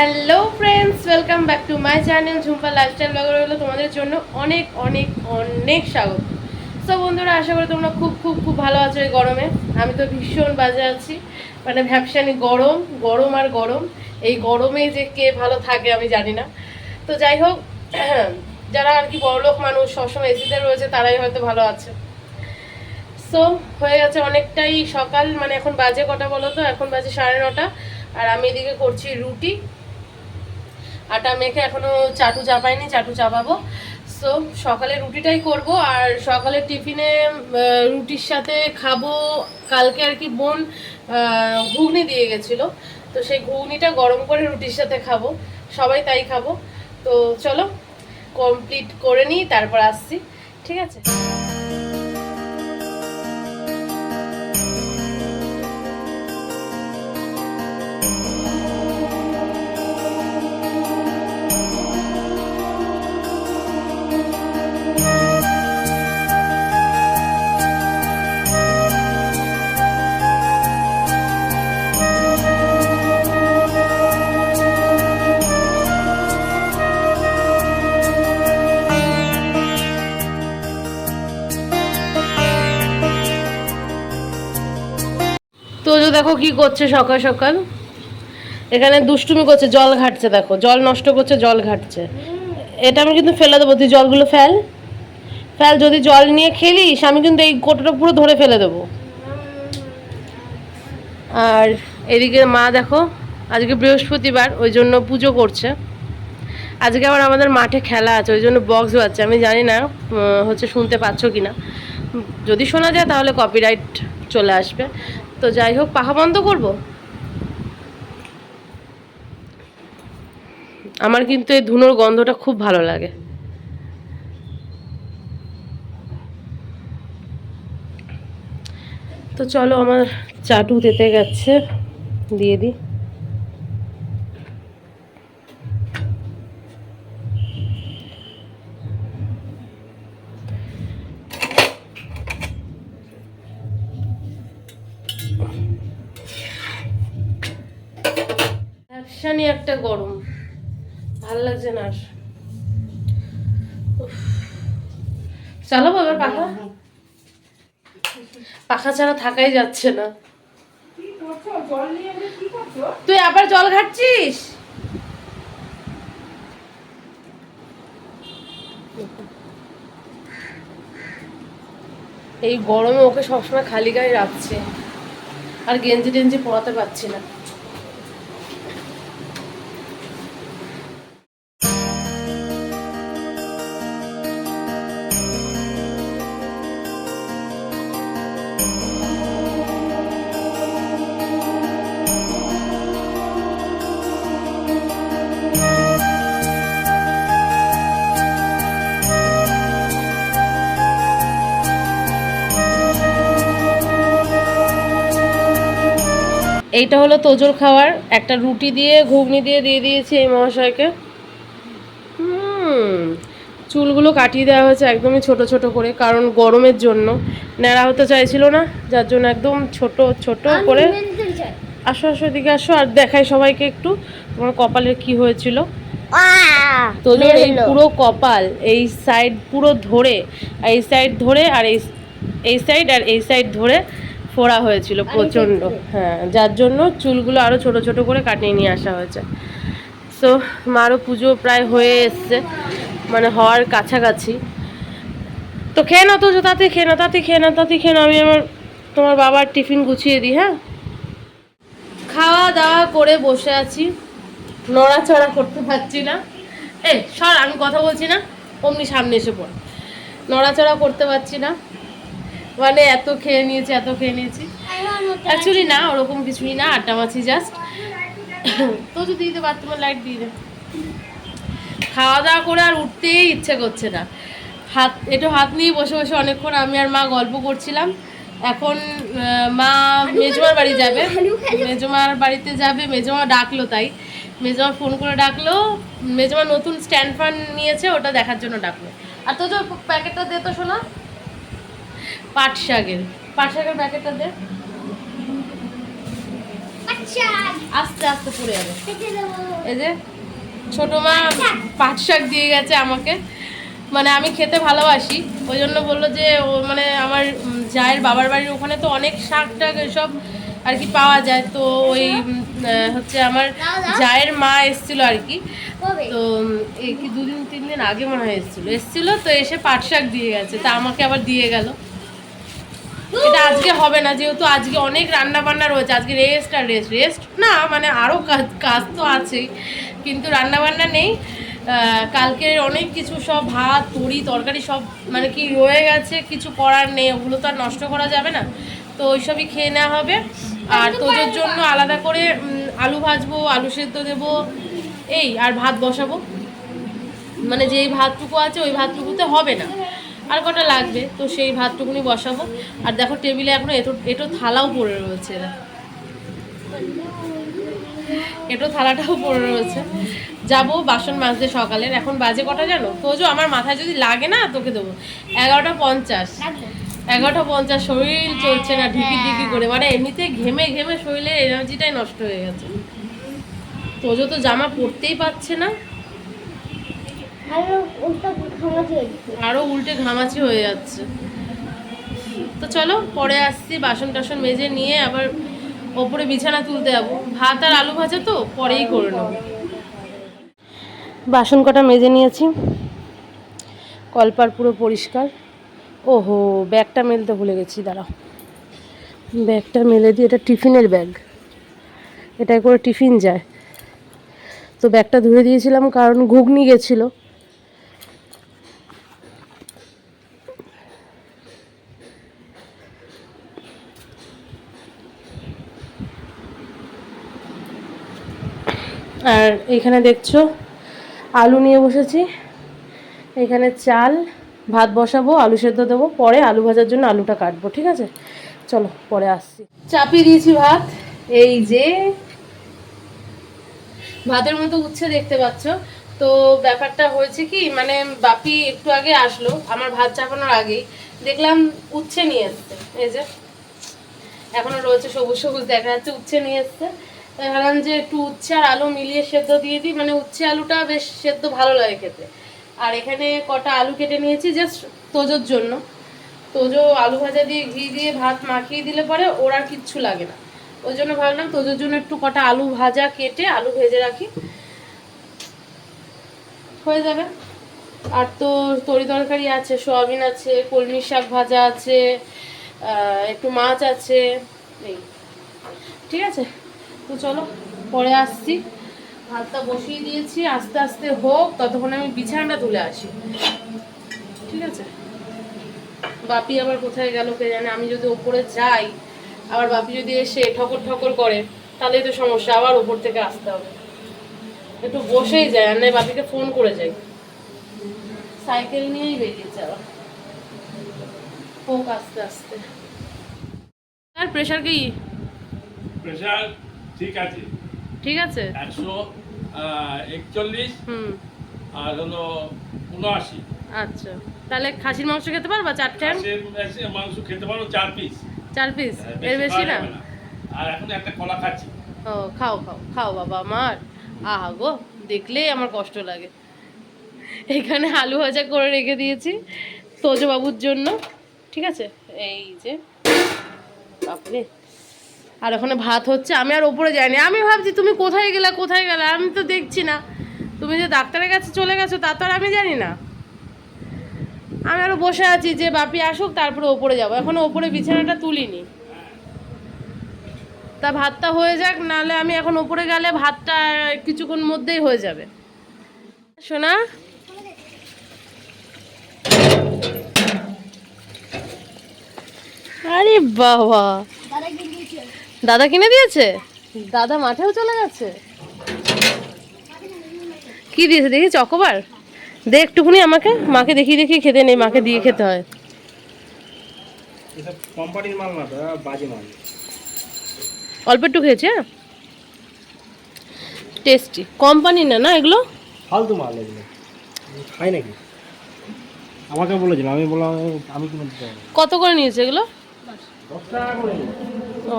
Hello friends welcome back to my channel Jhumpa lifestyle vlogger হলো তোমাদের জন্য অনেক অনেক অনেক স্বাগত। সো বন্ধুরা, আশা করি তোমরা খুব খুব খুব ভালো আছো এই গরমে। আমি তো ভীষণ বাজে আছি। মানে ভ্যাপসানি গরম গরম আর গরম। এই গরমে যে কে ভালো থাকে আমি জানি না। তো যাই হোক, যারা আর কি বড়লোক মানুষ, সবসময় এসিতে রয়েছে, তারাই হয়তো ভালো আছে। সো হয়ে গেছে অনেকটাই সকাল। মানে এখন বাজে কটা বলো তো? এখন বাজে সাড়ে নটা। আর আমি এদিকে করছি রুটি। আটা মেখে এখনও চাটু চাপাইনি চাটু চাপাবো সো সকালে রুটিটাই করব আর সকালে টিফিনে রুটির সাথে খাব, কালকে আর কি বোন ঘুগনি দিয়ে গেছিল। তো সেই ঘুগনিটা গরম করে রুটির সাথে খাব, সবাই তাই খাব। তো চলো কমপ্লিট করে নিই, তারপর আসছি। ঠিক আছে? দেখো কি করছে সকাল সকাল। এখানে দুষ্টুমি করছে, জল ঘাটছে দেখো, জল নষ্ট করছে, জল ঘাটছে। এটা আমি কিন্তু ফেলে দেবো, তুই জলগুলো ফেল। ফেল, যদি জল নিয়ে খেলিস, আমি কিন্তু এই কোটোটা পুরো ধরে ফেলে দেবো। আর এদিকে মা দেখো, আজকে বৃহস্পতিবার, ওই জন্য পুজো করছে। আজকে আবার আমাদের মাঠে খেলা আছে, ওই জন্য বক্স বাজছে। আমি জানি না হচ্ছে শুনতে পাচ্ছ কি না যদি শোনা যায় তাহলে কপিরাইট চলে আসবে। তো যাই হোক পাহা বন্ধ করব? আমার কিন্তু এই ধুনোর গন্ধটা খুব ভালো লাগে। তো চলো, আমার চাটু তেতে গেছে, দিয়ে দিই। চালাবো এবার পাখা? পাখা ছাড়া থাকাই যাচ্ছে না। তুই আবার জল ঘাটছিস? এই গরমে ওকে সবসময় খালি গায়ে রাখছে। আর গেঞ্জি টেঞ্জি পরাতে পারছি না। এইটা হলো তোজোর খাওয়ার। একটা রুটি দিয়ে ঘুগনি দিয়ে দিয়ে দিয়েছি এই মহাশয়কে। হুম চুলগুলো কাটিয়ে দেওয়া হয়েছে একদমই ছোট ছোট করে কারণ গরমের জন্য। ন্যাড়া হতে চাইছিল না যার জন্য একদম ছোট ছোট করে। আসো আসো এদিকে আসো আর দেখাই সবাইকে একটু তোমার কপালের কি হয়েছিল। তোজোর এই পুরো কপাল এই সাইড পুরো ধরে এই সাইড ধরে আর এই এই সাইড আর এই সাইড ধরে ফোড়া হয়েছিল প্রচণ্ড। হ্যাঁ যার জন্য চুলগুলো আরও ছোট ছোট করে কাটিয়ে নিয়ে আসা হয়েছে। সো মারও পুজো প্রায় হয়ে এসছে মানে হওয়ার কাছাকাছি। তো খেয়ে নাও তো তাতে খেয়ে নাও তাতে খেয়ে নাও তাতে খেয়ে নাও আমি আমার তোমার বাবার টিফিন গুছিয়ে দিই হ্যাঁ? খাওয়া দাওয়া করে বসে আছি। নড়াচড়া করতে পারছি না। এ সর আমি কথা বলছি না অমনি সামনে এসে পড়। নড়াচড়া করতে পারছি না। মানে এত খেয়ে নিয়েছি এত খেয়ে নিয়েছি। অ্যাকচুয়ালি না ওরকম কিছুই না আড্ডা মাছি জাস্ট তো যদি দিতে বাথরুমের লাইট দিয়ে দে খাওয়া দাওয়া করে আর উঠতেই ইচ্ছে করছে না। হাত একটু হাত নিয়ে বসে বসে অনেকক্ষণ আমি আর মা গল্প করছিলাম। এখন মা মেজমার বাড়ি যাবে। মেজমার বাড়িতে যাবে মেজমা ডাকলো তাই। মেজমা ফোন করে ডাকলো মেজমা নতুন স্ট্যান্ড ফ্যান নিয়েছে ওটা দেখার জন্য ডাকলো। আর তো প্যাকেটটা দে তো শোনা পাট শাকের পাট শাকের প্যাকেটটা দে। আস্তে আস্তে পড়ে যাবে। এই যে ছোট মা পাট শাক দিয়ে গেছে আমাকে। মানে আমি খেতে ভালোবাসি। ওই জন্য বলল যে ও মানে আমার জায়ের বাবার বাড়ির ওখানে তো অনেক শাক টাক এসব আর কি পাওয়া যায়। তো ওই হচ্ছে আমার জায়ের মা এসেছিল আর কি। তো এই কি দুদিন তিন দিন আগে মনে হয় এসেছিল। এসেছিল তো এসে পাট শাক দিয়ে গেছে। তা আমাকে আবার দিয়ে গেল। এটা আজকে হবে না যেহেতু আজকে অনেক রান্না বান্না রয়েছে আজকে রেস্ট আর রেস্ট রেস্ট না মানে আরও কাজ কাজ তো আছেই কিন্তু রান্না বান্না নেই কালকে অনেক কিছু সব ভাত তরি তরকারি সব মানে কি রয়ে গেছে কিছু করার নেই ওগুলো তো আর নষ্ট করা যাবে না তো ওইসবই খেয়ে নেওয়া হবে। আর তোদের জন্য আলাদা করে আলু ভাজবো আলু সেদ্ধ দেবো এই আর ভাত বসাবো। মানে যেই ভাতটুকু আছে ওই ভাতটুকুতে হবে না। আর কটা লাগবে? তো সেই ভাতটুকুনি বসাবো। আর দেখো টেবিলে এখনও এটো এটো থালাও পড়ে রয়েছে। এটো থালাটাও পড়ে রয়েছে। যাব বাসন মাজতে সকালের। এখন বাজে কটা জানো? তোজো আমার মাথায় যদি লাগে না, তোকে দেবো। এগারোটা পঞ্চাশ। এগারোটা পঞ্চাশ, শরীর চলছে না ঢিকি ঢিকি করে। মানে এমনিতে ঘেমে ঘেমে শরীরের এনার্জিটাই নষ্ট হয়ে গেছে। তোজো তো জামা পরতেই পারছে না আর ওটা খাওয়া দিয়ে দিচ্ছি আরও উল্টে ঘামাচি হয়ে যাচ্ছে। তো চলো, পরে আসছি, বাসন টাসন মেজে নিয়ে আবার ওপরে বিছানা তুলতে যাব। ভাত আর আলু ভাজা তো, পরেই করে নেব। বাসন কটা মেজে নিয়েছি। কলপার পুরো পরিষ্কার। ওহো, ব্যাগটা মেলতে ভুলে গেছি, দাঁড়াও। ব্যাগটা মেলে দিয়ে এটা টিফিনের ব্যাগ। এটায় করে টিফিন যায়। তো ব্যাগটা ধুয়ে দিয়েছিলাম, কারণ ঘুগনি গেছিল। আর এখানে দেখছ, আলু নিয়ে বসেছি। এখানে চাল, ভাত বসাবো, আলু সেদ্ধ দেবো, পরে আলু ভাজার জন্য আলুটা কাটবো, ঠিক আছে? চলো, পরে আসছি। চাপিয়ে দিয়েছি ভাত, এই যে ভাতের মতো উচ্ছে দেখতে পাচ্ছ। তো ব্যাপারটা হয়েছে কি মানে বাপি একটু আগে আসলো, আমার ভাত চাপানোর আগেই। দেখলাম উচ্ছে নিয়ে এসছে, এই যে। এখনও রয়েছে সবুজ সবুজ, দেখা যাচ্ছে উচ্ছে নিয়ে এসছে। তাই ভাবলাম যে একটু উচ্ছে আর আলু মিলিয়ে সেদ্ধ দিয়ে দিই। মানে উচ্ছে আলুটা বেশ সেদ্ধ ভালো লাগে খেতে। আর এখানে কটা আলু কেটে নিয়েছি জাস্ট তোজোর জন্য। তোজো আলু ভাজা দিয়ে ঘি দিয়ে ভাত মাখিয়ে দিলে পরে ওর আর কিচ্ছু লাগে না। ওই জন্য ভাবলাম তোজোর জন্য একটু কটা আলু ভাজা কেটে আলু ভেজে রাখি। হয়ে যাবে। আর তো তরি তরকারি আছে, সোয়াবিন আছে, কলমি শাক ভাজা আছে একটু মাছ আছে, এই। ঠিক আছে? তো চলো, পরে আসছি। ভাতটা বসিয়ে দিয়েছি, আস্তে আস্তে হোক, ততক্ষণ আমি বিছানাটা তুলে আসি। ঠিক আছে? বাপি আবার কোথায় গেল কে জানে? আমি যদি ওপরে যাই, আবার বাপি যদি এসে ঠকর ঠকর করে, তাহলেই তো সমস্যা, আবার উপর থেকে আসতে হবে। একটু বসেই যায় আর নয় বাপিকে ফোন করে যাই। সাইকেল নিয়েই বেরিয়েছে আবার হোক আস্তে আস্তে। আর প্রেশার কি? প্রেশার ঠিক আছে। ঠিক আছে? একশো একচল্লিশ হুম। আর হলো উনআশি। আচ্ছা। তাহলে খাসির মাংস খেতে পারবা চার মাংস খেতে পারো চার পিস চার পিস এর বেশি না? আর এখন একটা কলা খাচ্ছি। ও খাও খাও খাও বাবা আমার। আহা গো দেখলেই আমার কষ্ট লাগে। এখানে আলু ভাজা করে রেখে দিয়েছি তোজো বাবুর জন্য। ঠিক আছে? এই যে বাপরে। আর ওখানে ভাত হচ্ছে, আমি আর ওপরে যাইনি। আমি ভাবছি, তুমি কোথায় গেলা কোথায় গেলা? আমি তো দেখছি না। তুমি যে ডাক্তারের কাছে চলে গেছো, তা তো আর আমি জানি না। আমি আরও বসে আছি যে, বাপি আসুক, তারপরে ওপরে যাব। এখনও ওপরে বিছানাটা তুলিনি। তা ভাতটা হয়ে যাক, নাহলে আমি এখন ওপরে গেলে ভাতটা কিছুক্ষণ মধ্যেই হয়ে যাবে। শোনা আরে বাবা! দাদা কিনে দিয়েছে? দাদা কিনে দিয়েছে দাদা মাঠেও চলে গেছে। কি দিয়েছে দেখি চকোবার? দে একটুখানি আমাকে মাকে দেখিয়ে দেখিয়ে খেতে নেই মাকে দিয়ে খেতে হয়। এসব কোম্পানির মাল না দাদা বাজে মাল। অল্প একটু খেয়েছে? হ্যাঁ টেস্টি। কোম্পানি না না এগুলো? ফালতু মাল এগুলো। খাই নাকি? আমাকে বলেছিল আমি বললাম আমি কিনে দিতে কত করে নিয়েছে এগুলো? দশ টাকা করে ও।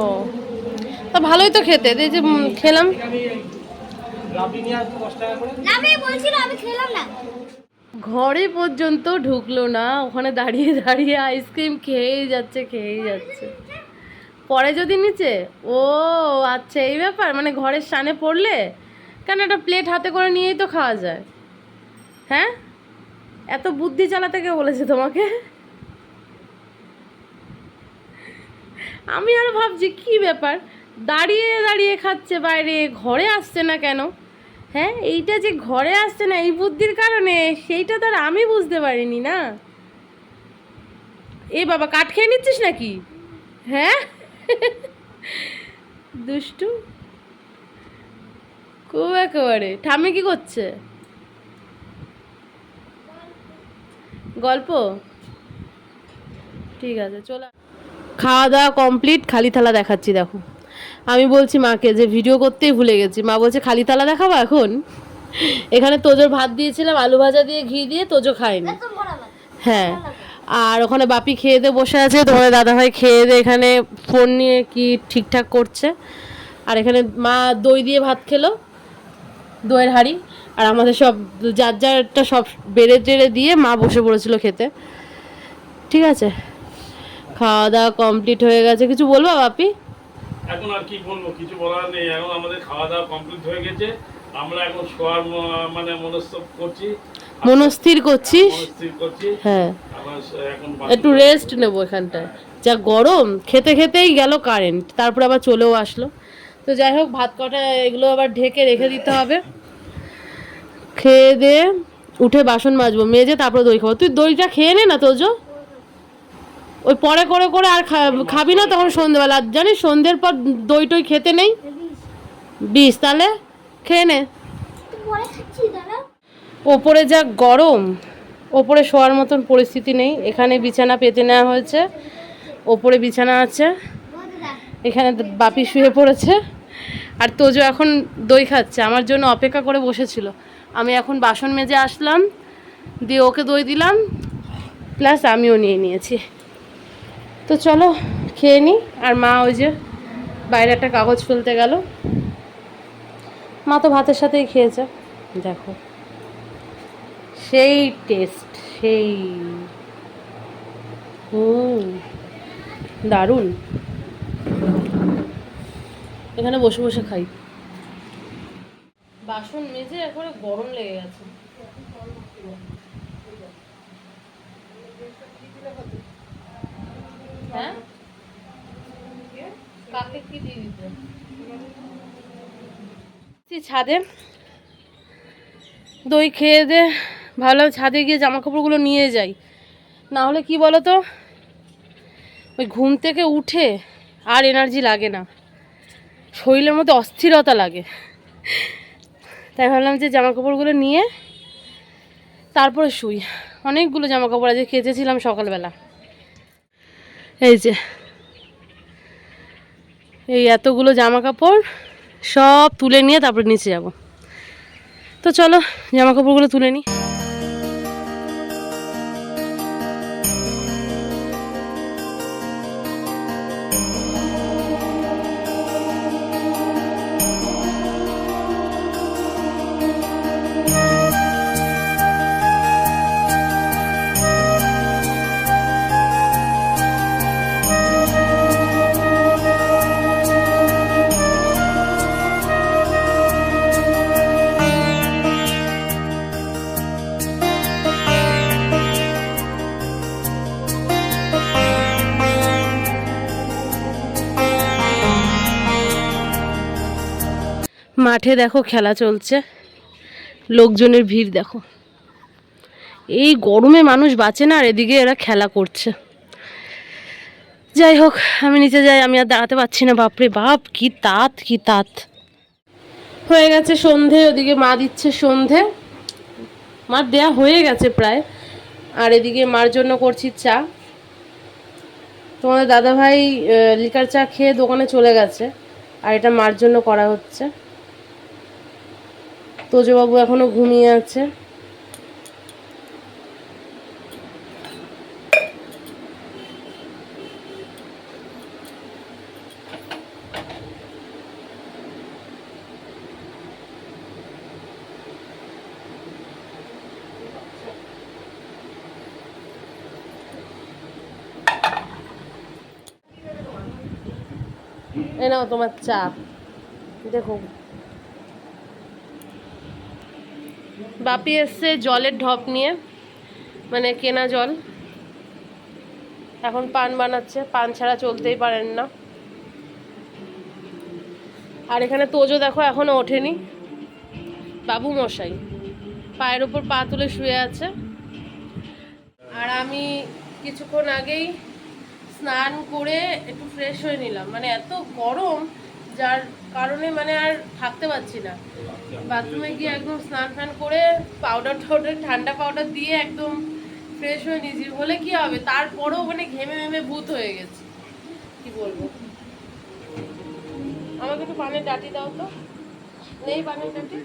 তা ভালোই তো খেতে। এই যে খেলাম। ঘরে পর্যন্ত ঢুকলো না। ওখানে দাঁড়িয়ে দাঁড়িয়ে আইসক্রিম খেয়েই যাচ্ছে খেয়েই যাচ্ছে। পরে যদি নিচে ও আচ্ছা এই ব্যাপার? মানে ঘরের সানে পড়লে কেন একটা প্লেট হাতে করে নিয়েই তো খাওয়া যায়? হ্যাঁ? এত বুদ্ধি চালাতে কে বলেছে তোমাকে? আমি আর ভাবছি কি ব্যাপার? দাঁড়িয়ে দাঁড়িয়ে খাচ্ছে বাইরে, ঘরে আসছে না কেন? হ্যাঁ এইটা যে ঘরে আসছে না, এই বুদ্ধির কারণে সেইটা তো আর আমি বুঝতে পারিনি না। এ বাবা, কাঠ খেয়ে নিচ্ছিস নাকি? হ্যাঁ? দুষ্টু। খুব একেবারে। ঠামে কি করছে? গল্প? ঠিক আছে, চলো। খাওয়া দাওয়া কমপ্লিট, খালি থালা দেখাচ্ছি, দেখো। আমি বলছি মাকে যে ভিডিও করতেই ভুলে গেছি। মা বলছে খালি থালা দেখাবো এখন? এখানে তোজোর ভাত দিয়েছিলাম আলু ভাজা দিয়ে ঘি দিয়ে তোজো খায়নি। হ্যাঁ। আর ওখানে বাপি খেয়ে দিয়ে বসে আছে তোমাদের দাদাভাই খেয়ে দিয়ে এখানে ফোন নিয়ে কি ঠিকঠাক করছে। আর এখানে মা দই দিয়ে ভাত খেলো দইয়ের হাঁড়ি। আর আমাদের সব যার যারটা সব বেড়ে টেড়ে দিয়ে মা বসে পড়েছিল খেতে। ঠিক আছে? খাওয়া দাওয়া কমপ্লিট হয়ে গেছে। কিছু বলব বাপি? এখন আর কি বলব কিছু বলার নেই। এখন আমাদের খাওয়া দাওয়া কমপ্লিট হয়ে গেছে। আমরা এখন শোয়ার মানে মনস্থ করছি। মনস্থির করছিস? করছি। হ্যাঁ। একটু রেস্ট নেব এখানটায়। যা গরম খেতে খেতেই গেল কারেন্ট তারপর আবার চলেও আসলো। তো যাই হোক ভাত কটা এগুলো আবার ঢেকে রেখে দিতে হবে। খেয়ে দিয়ে উঠে বাসন মাজবো। মেজে তারপরে দই খাব। তুই দইটা খেয়ে নে না তোজো। ওই পরে করে করে আর খাবি না তখন সন্ধ্যেবেলা জানিস সন্ধ্যের পর দই টই খেতে নেই? বিষ, তাহলে খেয়ে নে। ওপরে যা গরম, ওপরে শোয়ার মতন পরিস্থিতি নেই। এখানে বিছানা পেতে নেওয়া হয়েছে, ওপরে বিছানা আছে। এখানে বাপি শুয়ে পড়েছে। আর তোজো এখন দই খাচ্ছে, আমার জন্য অপেক্ষা করে বসেছিল। আমি এখন বাসন মেজে আসলাম, দিয়ে ওকে দই দিলাম, প্লাস আমিও নিয়ে নিয়েছি। তো চলো, খেয়ে নিই আর মা ওই যে বাইরে একটা কাগজ ফেলতে গেল। মা তো ভাতের সাথেই খেয়েছে। দেখো। সেই টেস্ট সেই। হুম, দারুণ। এখানে বসে বসে খাই। বাসন মেজে একবারে গরম লেগে গেছে হ্যাঁ কাকে কি দিয়ে দিতে ছাদে। দই খেয়ে দে, ভালো ছাদে গিয়ে জামা কাপড়গুলো নিয়ে যাই। না হলে কি বলো তো ওই ঘুম থেকে উঠে আর এনার্জি লাগে না। শরীরের মধ্যে অস্থিরতা লাগে। তাই ভাবলাম যে জামা কাপড়গুলো নিয়ে তারপরে শুই। অনেকগুলো জামা কাপড় আজকে কেচেছিলাম সকালবেলা। এই যে এই এতগুলো জামা কাপড় সব তুলে নিয়ে তারপরে নিচে যাব। তো চলো জামা কাপড়গুলো তুলে নিই মাঠে দেখো খেলা চলছে। লোকজনের ভিড় দেখো। এই গরমে মানুষ বাঁচে না আর এদিকে এরা খেলা করছে। যাই হোক, আমি নিচে যাই, আমি আর দাঁড়াতে পারছি না, বাপরে বাপ, কি তাঁত, কি তাত। হয়ে গেছে সন্ধে, ওদিকে মা দিচ্ছে সন্ধে। মার দেয়া হয়ে গেছে প্রায়। আর এদিকে মার জন্য করছি চা। তোমাদের দাদাভাই লিকার চা খেয়ে দোকানে চলে গেছে। আর এটা মার জন্য করা হচ্ছে। তোজবাবু এখনও ঘুমিয়ে আছে। এ নাও তোমার চাপ দেখো বাপি এসছে জলের ঢপ নিয়ে মানে কেনা জল। এখন পান বানাচ্ছে, পান ছাড়া চলতেই পারেন না। আর এখানে তোজো দেখো, এখনও ওঠেনি। বাবু মশাই, পায়ের উপর পা তুলে শুয়ে আছে। আর আমি কিছুক্ষণ আগেই স্নান করে একটু ফ্রেশ হয়ে নিলাম। মানে এত গরম, যার কারণে মানে আর থাকতে পারছি না। বাথরুমে গিয়ে একদম স্নান ফান করে পাউডার টাউডার ঠান্ডা পাউডার দিয়ে একদম ফ্রেশ হয়ে নিয়েছি। হলে কি হবে? তারপরেও মানে ঘেমে ঘেমে ভূত হয়ে গেছে। কি বলব? আমাকে একটু পানের ডাটি দাও তো। নেই পানের ডাটি?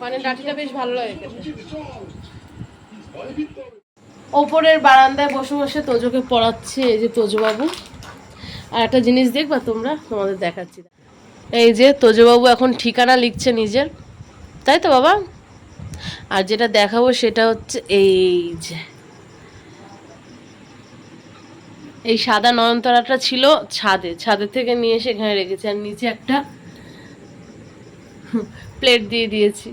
পানের ডাটিটা বেশ ভালো লাগে ওপরের বারান্দায় বসে বসে তোজোকে পড়াচ্ছি এই যে তোজোবাবু। আর একটা জিনিস দেখবা তোমরা? তোমাদের দেখাচ্ছি। এই যে তোজোবাবু এখন ঠিকানা লিখছে নিজের। তাই তো বাবা? আর যেটা দেখাবো সেটা হচ্ছে এই যে। এই সাদা নয়নতারাটা ছিল ছাদে। ছাদের থেকে নিয়ে এসে এখানে রেখেছি। আর নিচে একটা প্লেট দিয়ে দিয়েছি।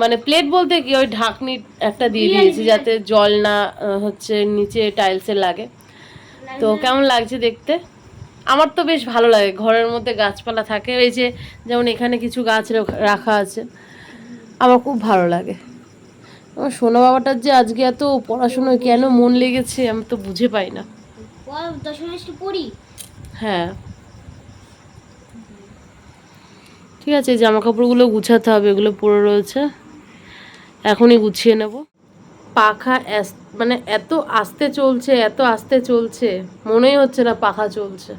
মানে প্লেট বলতে কি ওই ঢাকনি একটা দিয়ে দিয়েছি যাতে জল না হচ্ছে নিচে টাইলসে লাগে। তো কেমন লাগছে দেখতে? আমার তো বেশ ভালো লাগে। ঘরের মধ্যে গাছপালা থাকে। ওই যে যেমন এখানে কিছু গাছ রাখা আছে আমার খুব ভালো লাগে। আমার সোনা বাবাটার যে আজকে এত পড়াশোনায় কেন মন লেগেছে আমি তো বুঝে পাই না। হ্যাঁ। ঠিক আছে জামা কাপড়গুলো গুছাতে হবে এগুলো পড়ে রয়েছে। এখনই গুছিয়ে নেব। পাখা মানে এত আস্তে চলছে এত আস্তে চলছে মনেই হচ্ছে না পাখা চলছে।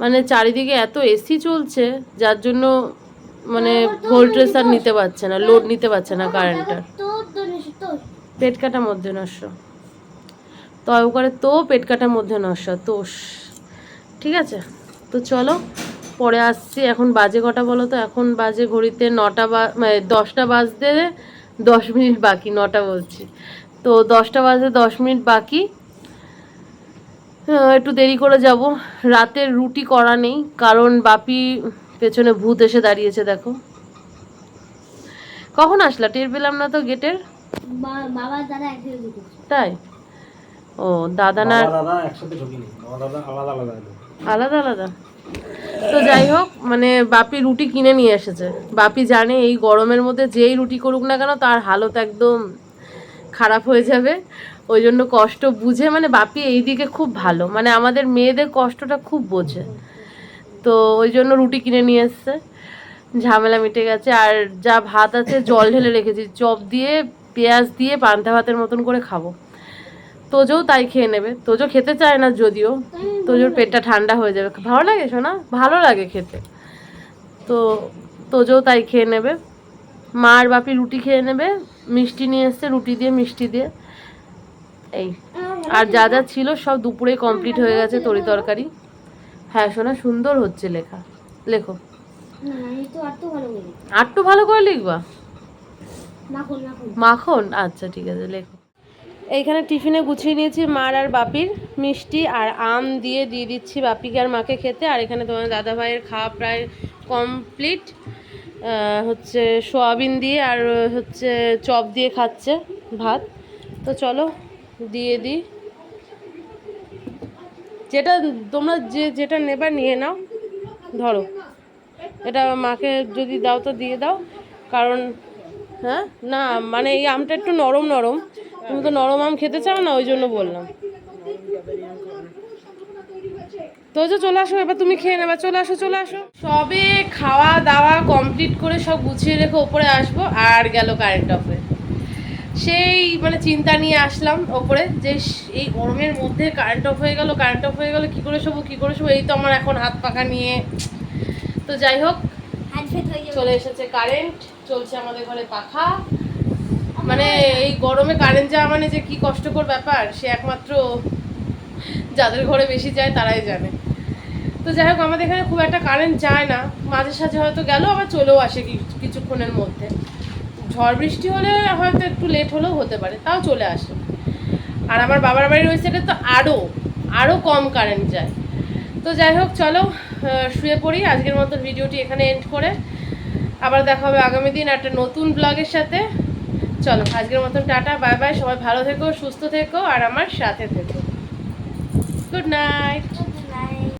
মানে চারিদিকে এত এসি চলছে যার জন্য মানে ভোল্টেজ আর নিতে পারছে না লোড নিতে পারছে না কারেন্টটার তোর পেট কাটা মধ্যে নষ্ট। তয় করে তো পেট কাটার মধ্যে নষ্ট তোষ। ঠিক আছে? তো চলো পরে আসছি। এখন বাজে কটা বলো তো? এখন বাজে ঘড়িতে নটা বা মানে দশটা বাজতে দশ মিনিট বাকি নটা বলছি তো দশটা বাজে দশ মিনিট বাকি। একটু দেরি করে যাব। রাতের রুটি করা নেই কারণ বাপি পেছনে ভূত এসে দাঁড়িয়েছে দেখো। কখন আসলা? টের পেলাম না তো গেটের? তাই? ও দাদা না। আলাদা আলাদা? তো যাই হোক মানে বাপি রুটি কিনে নিয়ে এসেছে। বাপি জানে এই গরমের মধ্যে যেই রুটি করুক না কেন তার হালত একদম খারাপ হয়ে যাবে। ওই জন্য কষ্ট বুঝে মানে বাপি এই দিকে খুব ভালো। মানে আমাদের মেয়েদের কষ্টটা খুব বোঝে। তো ওই জন্য রুটি কিনে নিয়ে এসছে। ঝামেলা মিটে গেছে। আর যা ভাত আছে, জল ঢেলে রেখেছি। চপ দিয়ে, পেঁয়াজ দিয়ে, পান্তা ভাতের মতন করে খাব। তোজও তাই খেয়ে নেবে। তোজো খেতে চায় না যদিও। তোজোর পেটটা ঠান্ডা হয়ে যাবে। ভালো লাগে শোনা ভালো লাগে খেতে। তো তোজও তাই খেয়ে নেবে। মা আর বাপি রুটি খেয়ে নেবে। মিষ্টি নিয়ে এসছে রুটি দিয়ে মিষ্টি দিয়ে। এই। আর যা যা ছিল সব দুপুরে কমপ্লিট হয়ে গেছে তরি তরকারি। হ্যাঁ শোনা সুন্দর হচ্ছে লেখা। লেখো। আর তো ভালো করি লিখবা। মাখন? আচ্ছা ঠিক আছে লেখো। এইখানে টিফিনে গুছিয়ে নিয়েছি মার আর বাপির মিষ্টি আর আম দিয়ে দিয়ে দিচ্ছি বাপিকে আর মাকে খেতে। আর এখানে তোমার দাদা ভাইয়ের খাওয়া প্রায় কমপ্লিট। হচ্ছে সোয়াবিন দিয়ে আর হচ্ছে চপ দিয়ে খাচ্ছে ভাত। তো চলো, দিয়ে দিই। যেটা তোমরা যে যেটা নেবার নিয়ে নাও। ধরো। এটা মাকে যদি দাও তো দিয়ে দাও। কারণ হ্যাঁ? না মানে এই আমটা একটু নরম নরম। তুমি তো নরম আম খেতে চাও না ওই জন্য বললাম। তো যে চলে আসো এবার তুমি খেয়ে নেবা চলে আসো চলে আসো। সবে খাওয়া দাওয়া কমপ্লিট করে সব গুছিয়ে রেখে ওপরে আসব আর গেল কারেন্ট অফে সেই মানে চিন্তা নিয়ে আসলাম ওপরে যে এই গরমের মধ্যে কারেন্ট অফ হয়ে গেল কারেন্ট অফ হয়ে গেল কী করে শোবো কী করে শোবো এই তো আমার এখন হাত পাখা নিয়ে। তো যাই হোক চলে এসেছে কারেন্ট চলছে আমাদের ঘরে পাখা। মানে এই গরমে কারেন্ট যাওয়া মানে যে কি কষ্টকর ব্যাপার, সে একমাত্র যাদের ঘরে বেশি যায় তারাই জানে। তো যাই হোক, আমাদের এখানে খুব একটা কারেন্ট যায় না। মাঝে সাঝে হয়তো গেল আবার চলেও আসে কিছুক্ষণের মধ্যে। ঝড় বৃষ্টি হলে হয়তো একটু লেট হলেও হতে পারে, তাও চলে আসে। আর আমার বাবার বাড়ির ওই সাইডে তো আরও আরও কম কারেন্ট যায়। তো যাই হোক, চলো শুয়ে পড়ি। আজকের মতো ভিডিওটি এখানে এন্ড করে। আবার দেখা হবে আগামী দিন একটা নতুন ব্লগের সাথে। চলো, আজকের মতন টাটা বাই বাই সবাই ভালো থেকো, সুস্থ থেকো, আর আমার সাথে থেকো। Good night